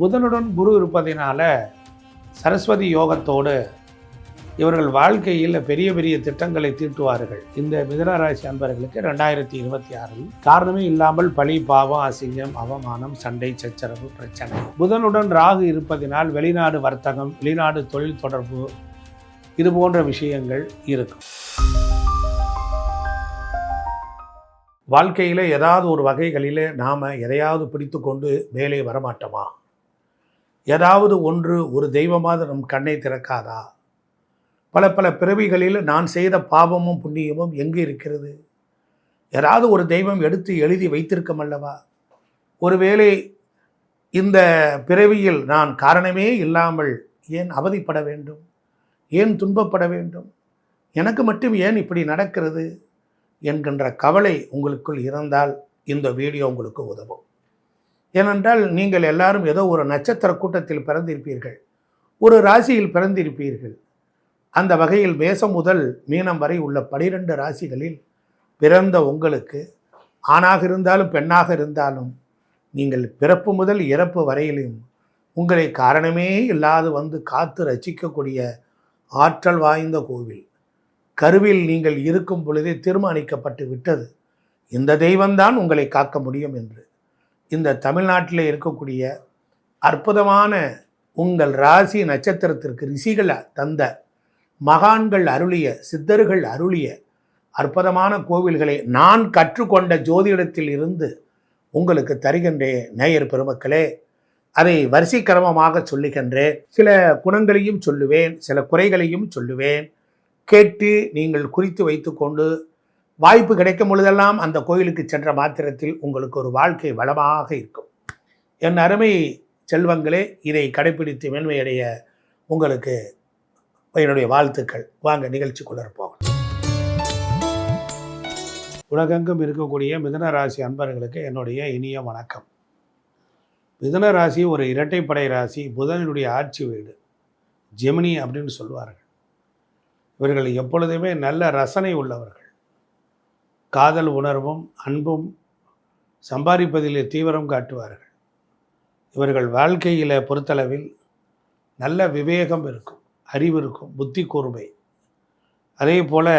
புதனுடன் குரு இருப்பதினால சரஸ்வதி யோகத்தோடு இவர்கள் வாழ்க்கையில் பெரிய பெரிய திட்டங்களை தீட்டுவார்கள். இந்த மிதனராசி அன்பர்களுக்கு ரெண்டாயிரத்தி இருபத்தி ஆறில் காரணமே இல்லாமல் பழி பாவம் அசிங்கம் அவமானம் சண்டை சச்சரவு பிரச்சனை. புதனுடன் ராகு இருப்பதினால் வெளிநாடு வர்த்தகம் வெளிநாடு தொழில் தொடர்பு இது போன்ற விஷயங்கள் இருக்கும். வாழ்க்கையில் ஏதாவது ஒரு வகைகளில் நாம் எதையாவது பிடித்து கொண்டு மேலே வரமாட்டோமா? ஏதாவது ஒன்று ஒரு தெய்வமாவது நம் கண்ணை திறக்காதா? பல பல பிறவிகளில் நான் செய்த பாவமும் புண்ணியமும் எங்கே இருக்கிறது? யாராவது ஒரு தெய்வம் எடுத்து எழுதி வைத்திருக்கும் அல்லவா? ஒருவேளை இந்த பிறவியில் நான் காரணமே இல்லாமல் ஏன் அவதிப்பட வேண்டும்? ஏன் துன்பப்பட வேண்டும்? எனக்கு மட்டும் ஏன் இப்படி நடக்கிறது? என்கின்ற கவலை உங்களுக்குள் இருந்தால் இந்த வீடியோ உங்களுக்கு உதவும். ஏனென்றால் நீங்கள் எல்லாரும் ஏதோ ஒரு நட்சத்திர கூட்டத்தில் பிறந்திருப்பீர்கள். ஒரு ராசியில் பிறந்திருப்பீர்கள். அந்த வகையில் மேசம் முதல் மீனம் வரை உள்ள பனிரெண்டு ராசிகளில் பிறந்த உங்களுக்கு ஆணாக இருந்தாலும் பெண்ணாக இருந்தாலும் நீங்கள் பிறப்பு முதல் இறப்பு வரையிலும் உங்களை காரணமே இல்லாது வந்து காத்து ரசிக்கக்கூடிய ஆற்றல் வாய்ந்த கோவில். கருவில் நீங்கள் இருக்கும் பொழுதே தீர்மானிக்கப்பட்டு விட்டது. இந்த தெய்வம்தான் உங்களை காக்க முடியும் என்று. இந்த தமிழ்நாட்டில் இருக்கக்கூடிய அற்புதமான உங்கள் ராசி நட்சத்திரத்திற்கு ரிஷிகளை தந்த மகான்கள் அருளிய சித்தர்கள் அருளிய அற்புதமான கோவில்களை நான் கற்றுக்கொண்ட ஜோதிடத்தில் இருந்து உங்களுக்கு தருகின்றேன் நேயர் பெருமக்களே அதை வரிசைக்கிரமமாக சொல்லுகின்றேன் சில குணங்களையும் சொல்லுவேன் சில குறைகளையும் சொல்லுவேன். கேட்டு நீங்கள் குறித்து வைத்துக்கொண்டு வாய்ப்பு கிடைக்கும் பொழுதெல்லாம் அந்த கோயிலுக்கு சென்ற மாத்திரத்தில் உங்களுக்கு ஒரு வாழ்க்கை வளமாக இருக்கும். என் அருமை செல்வங்களே இதை கடைபிடித்து மேன்மையடைய உங்களுக்கு என்னுடைய வாழ்த்துக்கள். வாங்க நிகழ்ச்சிக்குள்ளே போகலாம். உலகெங்கும் இருக்கக்கூடிய மிதன ராசி அன்பர்களுக்கு என்னுடைய இனிய வணக்கம். மிதன ராசி ஒரு இரட்டைப்படை ராசி புதனினுடைய ஆட்சி வீடு ஜெமினி அப்படின்னு சொல்லுவார்கள் இவர்கள் எப்பொழுதுமே நல்ல ரசனை உள்ளவர்கள். காதல் உணர்வும் அன்பும் சம்பாதிப்பதிலே தீவிரம் காட்டுவார்கள். இவர்கள் வாழ்க்கையில் பொறுத்தளவில் நல்ல விவேகம் இருக்கும் அறிவு இருக்கும் புத்தி கூர்மை. அதே போல்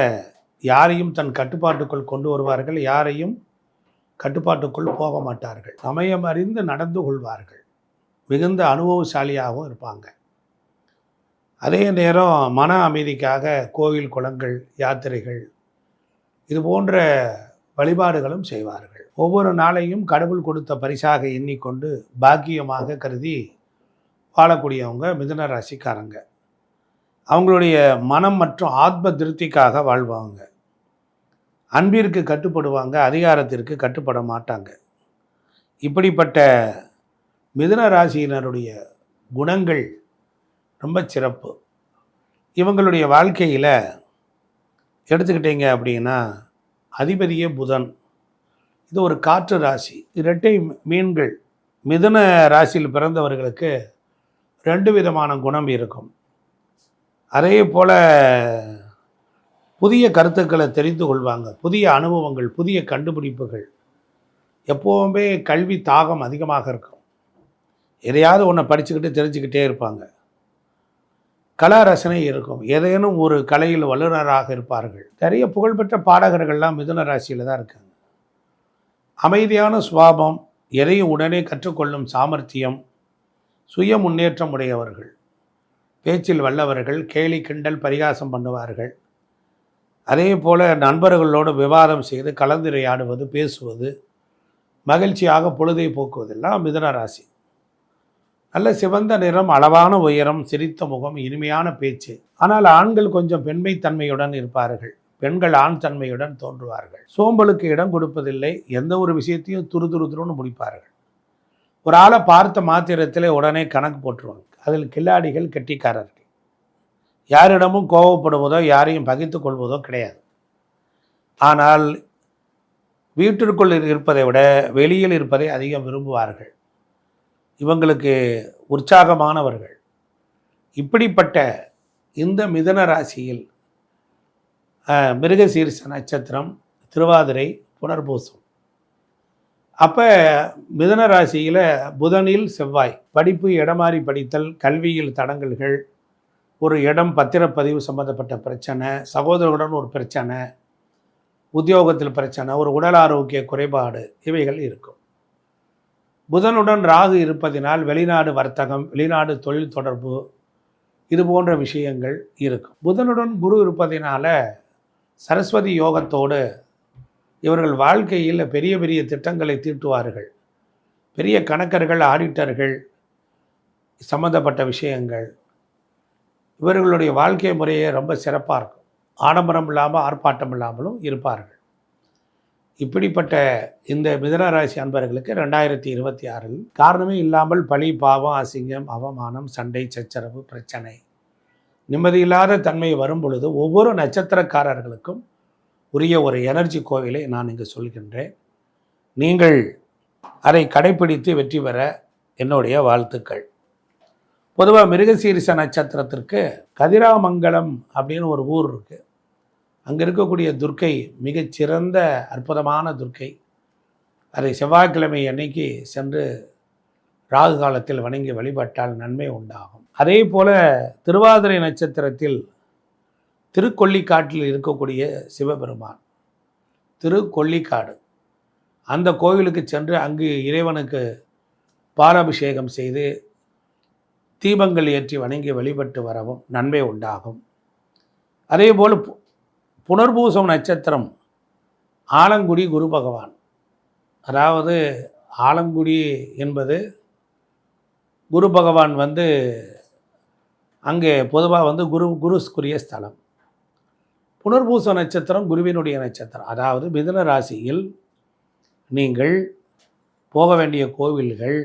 யாரையும் தன் கட்டுப்பாட்டுக்குள் கொண்டு வருவார்கள் யாரையும் கட்டுப்பாட்டுக்குள் போக மாட்டார்கள். சமயம் அறிந்து நடந்து கொள்வார்கள். மிகுந்த அனுபவசாலியாகவும் இருப்பாங்க. அதே நேரம் மன அமைதிக்காக கோவில் குளங்கள் யாத்திரைகள் இது போன்ற வழிபாடுகளும் செய்வார்கள். ஒவ்வொரு நாளையும் கடவுள் கொடுத்த பரிசாக எண்ணிக்கொண்டு பாக்கியமாக கருதி வாழக்கூடியவங்க மிதுன ராசிக்காரங்க. அவங்களுடைய மனம் மற்றும் ஆத்ம திருப்திக்காக வாழ்வாங்க அன்பிற்கு கட்டுப்படுவாங்க அதிகாரத்திற்கு கட்டுப்பட மாட்டாங்க. இப்படிப்பட்ட மிதுன ராசியினருடைய குணங்கள் ரொம்ப சிறப்பு. இவங்களுடைய வாழ்க்கையில் எடுத்துக்கிட்டீங்க அப்படின்னா அதிபதியே புதன். இது ஒரு காற்று ராசி. இரட்டை மீன்கள். மிதுன ராசியில் பிறந்தவர்களுக்கு ரெண்டு விதமான குணம் இருக்கும். அதே போல் புதிய கருத்துக்களை தெரிந்து கொள்வாங்க. புதிய அனுபவங்கள் புதிய கண்டுபிடிப்புகள். எப்போவுமே கல்வி தாகம் அதிகமாக இருக்கும். எதையாவது ஒன்றை படிச்சுக்கிட்டு தெரிஞ்சுக்கிட்டே இருப்பாங்க. கலா ரசனை இருக்கும். ஏதேனும் ஒரு கலையில் வல்லுநராக இருப்பார்கள். நிறைய புகழ்பெற்ற பாடகர்கள்லாம் மிதுன ராசியில் தான் இருக்காங்க. அமைதியான சுவாபம் எதையும் உடனே கற்றுக்கொள்ளும் சாமர்த்தியம் சுய முன்னேற்றம் உடையவர்கள். பேச்சில் வல்லவர்கள் கேலி கிண்டல் பரிகாசம் பண்ணுவார்கள். அதே போல் நண்பர்களோடு விவாதம் செய்து கலந்துரையாடுவது பேசுவது மகிழ்ச்சியாக பொழுதை போக்குவதெல்லாம் மிதுன ராசி. நல்ல சிவந்த நிறம் அளவான உயரம் சிரித்த முகம் இனிமையான பேச்சு. ஆனால் ஆண்கள் கொஞ்சம் பெண்மைத்தன்மையுடன் இருப்பார்கள். பெண்கள் ஆண் தன்மையுடன் தோன்றுவார்கள். சோம்பலுக்கு இடம் கொடுப்பதில்லை. எந்த ஒரு விஷயத்தையும் துரு துரு துருன்னு முடிப்பார்கள். ஒரு ஆளை பார்த்த மாத்திரத்தில் உடனே கணக்கு போட்டுருவாங்க. அதில் கில்லாடிகள் கெட்டிக்காரர்கள். யாரிடமும் கோபப்படுவதோ யாரையும் பகிர்ந்து கொள்வதோ கிடையாது. ஆனால் வீட்டிற்குள் இருப்பதை விட வெளியில் இருப்பதை அதிகம் விரும்புவார்கள். இவங்களுக்கு உற்சாகமானவர்கள். இப்படிப்பட்ட இந்த மிதன ராசியில் அஹ், மிருகசீரிச நட்சத்திரம் திருவாதிரை புனர்பூசம். அப்போ மிதன ராசியில் புதனில் செவ்வாய் படிப்பு இடமாறி படித்தல் கல்வியில் தடங்கல்கள் ஒரு இடம் பத்திரப்பதிவு சம்மந்தப்பட்ட பிரச்சனை சகோதரருடன் ஒரு பிரச்சனை உத்தியோகத்தில் பிரச்சனை ஒரு உடல் ஆரோக்கிய குறைபாடு இவைகள் இருக்கும். புதனுடன் ராகு இருப்பதினால் வெளிநாடு வர்த்தகம் வெளிநாடு தொழில் தொடர்பு இது போன்ற விஷயங்கள் இருக்கும். புதனுடன் குரு இருப்பதினால சரஸ்வதி யோகத்தோடு இவர்கள் வாழ்க்கையில் பெரிய பெரிய திட்டங்களை தீட்டுவார்கள். பெரிய கணக்கர்கள் ஆடிட்டர்கள் சம்மந்தப்பட்ட விஷயங்கள். இவர்களுடைய வாழ்க்கை முறையே ரொம்ப சிறப்பாக இருக்கும். ஆடம்பரம் இல்லாமல் ஆர்ப்பாட்டம் இல்லாமலும் இருப்பார்கள். இப்படிப்பட்ட இந்த மிதனராசி அன்பர்களுக்கு ரெண்டாயிரத்தி இருபத்தி ஆறில் காரணமே இல்லாமல் பழி பாவம் அசிங்கம் அவமானம் சண்டை சச்சரவு பிரச்சனை. நிம்மதியில்லாத தன்மை வரும் பொழுது ஒவ்வொரு நட்சத்திரக்காரர்களுக்கும் உரிய ஒரு எனர்ஜி கோவிலை நான் இங்கு சொல்கின்றேன். நீங்கள் அதை கடைப்பிடித்து வெற்றி பெற என்னுடைய வாழ்த்துக்கள். பொதுவாக மிருகசீரிச நட்சத்திரத்திற்கு கதிராமங்கலம் அப்படின்னு ஒரு ஊர் இருக்குது அங்கே இருக்கக்கூடிய துர்க்கை மிகச்சிறந்த அற்புதமான துர்க்கை. அதை செவ்வாய்க்கிழமை அன்னைக்கு சென்று ராகு காலத்தில் வணங்கி வழிபட்டால் நன்மை உண்டாகும். அதே போல திருவாதிரை நட்சத்திரத்தில் திருக்கொல்லிக்காட்டில் இருக்கக்கூடிய சிவபெருமான் திருக்கொல்லிக்காடு அந்த கோவிலுக்கு சென்று அங்கு இறைவனுக்கு பாலாபிஷேகம் செய்து தீபங்கள் ஏற்றி வணங்கி வழிபட்டு வரவும் நன்மை உண்டாகும். அதேபோல் பு- புனர்பூசம் நட்சத்திரம் ஆலங்குடி குரு பகவான். அதாவது ஆலங்குடி என்பது குரு பகவான் வந்து அங்கே பொதுவாக வந்து குரு குருஸ்குரிய ஸ்தலம். புனர்பூச நட்சத்திரம் குருவினுடைய நட்சத்திரம். அதாவது மிதுன ராசியில் நீங்கள் போக வேண்டிய கோவில்கள்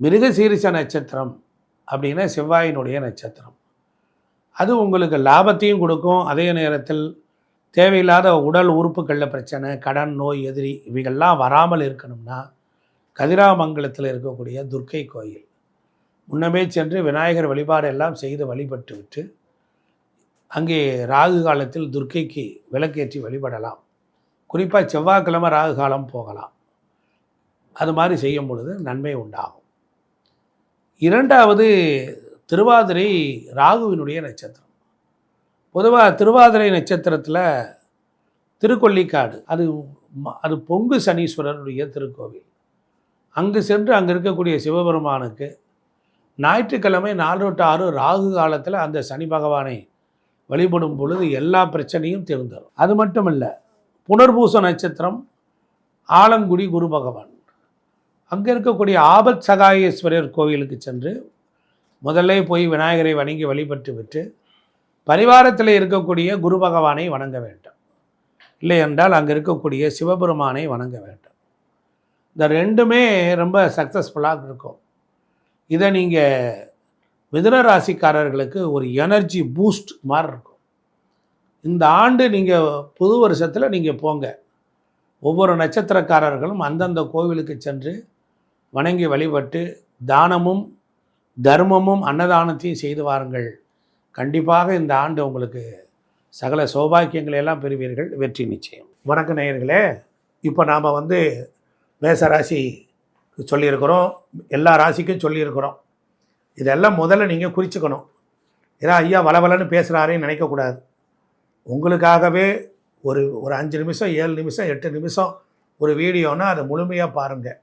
மிருகசீரிச நட்சத்திரம் அப்படின்னா செவ்வாயினுடைய நட்சத்திரம். அது உங்களுக்கு லாபத்தையும் கொடுக்கும். அதே நேரத்தில் தேவையில்லாத உடல் உறுப்புகளில் பிரச்சனை கடன் நோய் எதிரி இவைகள்லாம் வராமல் இருக்கணும்னா கதிராமங்கலத்தில் இருக்கக்கூடிய துர்க்கை கோயில். முன்னமே சென்று விநாயகர் வழிபாடு எல்லாம் செய்து வழிபட்டு விட்டு அங்கே ராகு காலத்தில் துர்க்கைக்கு விளக்கேற்றி வழிபடலாம். குறிப்பாக செவ்வாய்க்கிழமை ராகு காலம் போகலாம். அது மாதிரி செய்யும் பொழுது நன்மை உண்டாகும். இரண்டாவது திருவாதிரை ராகுவினுடைய நட்சத்திரம். பொதுவாக திருவாதிரை நட்சத்திரத்தில் திருக்கொல்லிக்காடு அது அது பொங்கு சனீஸ்வரருடைய திருக்கோவில். அங்கு சென்று அங்கே இருக்கக்கூடிய சிவபெருமானுக்கு ஞாயிற்றுக்கிழமை நாலு டு ஆறு ராகு காலத்தில் அந்த சனி பகவானை வழிபடும் பொழுது எல்லா பிரச்சனையும் தெரிந்தரும். அது மட்டும் இல்லை புனர்பூச நட்சத்திரம் ஆலங்குடி குரு பகவான். அங்கே இருக்கக்கூடிய ஆபத் சகாயேஸ்வரர் கோவிலுக்கு சென்று முதல்ல போய் விநாயகரை வணங்கி வழிபட்டு விட்டு பரிவாரத்தில் இருக்கக்கூடிய குரு பகவானை வணங்க வேண்டும். இல்லை என்றால் அங்கே இருக்கக்கூடிய சிவபெருமானை வணங்க வேண்டும். இந்த ரெண்டுமே ரொம்ப சக்ஸஸ்ஃபுல்லாக இருக்கும். இதை நீங்கள் மிதுன ராசிக்காரர்களுக்கு ஒரு எனர்ஜி பூஸ்ட் மாதிரி இருக்கும். இந்த ஆண்டு நீங்கள் புது வருஷத்தில் நீங்கள் போங்க. ஒவ்வொரு நட்சத்திரக்காரர்களும் அந்தந்த கோவிலுக்கு சென்று வணங்கி வழிபட்டு தானமும் தர்மமும் அன்னதானத்தையும் செய்து வாருங்கள். கண்டிப்பாக இந்த ஆண்டு உங்களுக்கு சகல சௌபாக்கியங்களை எல்லாம் பெறுவீர்கள். வெற்றி நிச்சயம். வணக்க நேயர்களே. இப்போ நாம் வந்து மேச ராசி சொல்லியிருக்கிறோம். எல்லா ராசிக்கும் சொல்லியிருக்கிறோம். இதெல்லாம் முதல்ல நீங்கள் குறிச்சுக்கணும். ஏன்னா ஐயா வளவலன்னு பேசுகிறாரேன்னு நினைக்கக்கூடாது உங்களுக்காகவே ஒரு ஒரு அஞ்சு நிமிஷம் ஏழு நிமிஷம் எட்டு நிமிஷம் ஒரு வீடியோனால் அதை முழுமையாக பாருங்கள்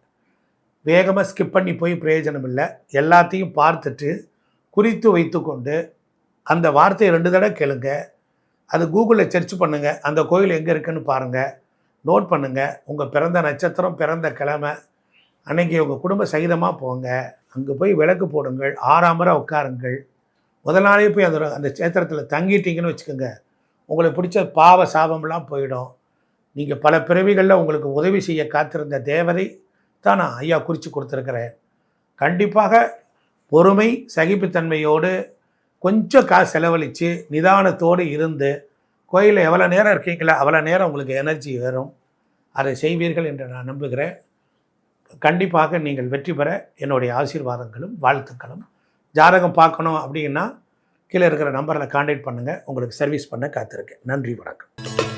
வேகமாக ஸ்கிப் பண்ணி போய் பிரயோஜனம் இல்லை எல்லாத்தையும் பார்த்துட்டு குறித்து வைத்துக்கொண்டு அந்த வார்த்தையை ரெண்டு தடவை கேளுங்க. அது கூகுளில் சர்ச் பண்ணுங்கள் அந்த கோயில் எங்கே இருக்குன்னு பாருங்கள் நோட் பண்ணுங்கள் உங்கள் பிறந்த நட்சத்திரம் பிறந்த கிழமை அன்னைக்கு உங்கள் குடும்ப சகிதமாக போங்க. அங்கே போய் விளக்கு போடுங்கள். ஆறாமரை உட்காருங்கள். முதல் நாளே போய் அந்த அந்த சேத்திரத்தில் தங்கிட்டீங்கன்னு வச்சுக்கோங்க. உங்களுக்கு பிடிச்ச பாவ சாபம்லாம் போயிடும். நீங்கள் பல பிறவிகளில் உங்களுக்கு உதவி செய்ய காத்திருந்த தேவதை தான் நான் ஐயா குறித்து கொடுத்துருக்கிறேன். கண்டிப்பாக பொறுமை சகிப்புத்தன்மையோடு கொஞ்சம் காசு செலவழித்து நிதானத்தோடு இருந்து கோயிலில் எவ்வளோ நேரம் இருக்கீங்களோ அவ்வளோ நேரம் உங்களுக்கு எனர்ஜி வரும். அதை செய்வீர்கள் என்று நான் நம்புகிறேன். கண்டிப்பாக நீங்கள் வெற்றி பெற என்னுடைய ஆசீர்வாதங்களும் வாழ்த்துக்களும். ஜாதகம் பார்க்கணும் அப்படின்னா கீழே இருக்கிற நம்பரில் காண்டாக்ட் பண்ணுங்கள் உங்களுக்கு சர்வீஸ் பண்ண காத்திருக்கேன். நன்றி வணக்கம்.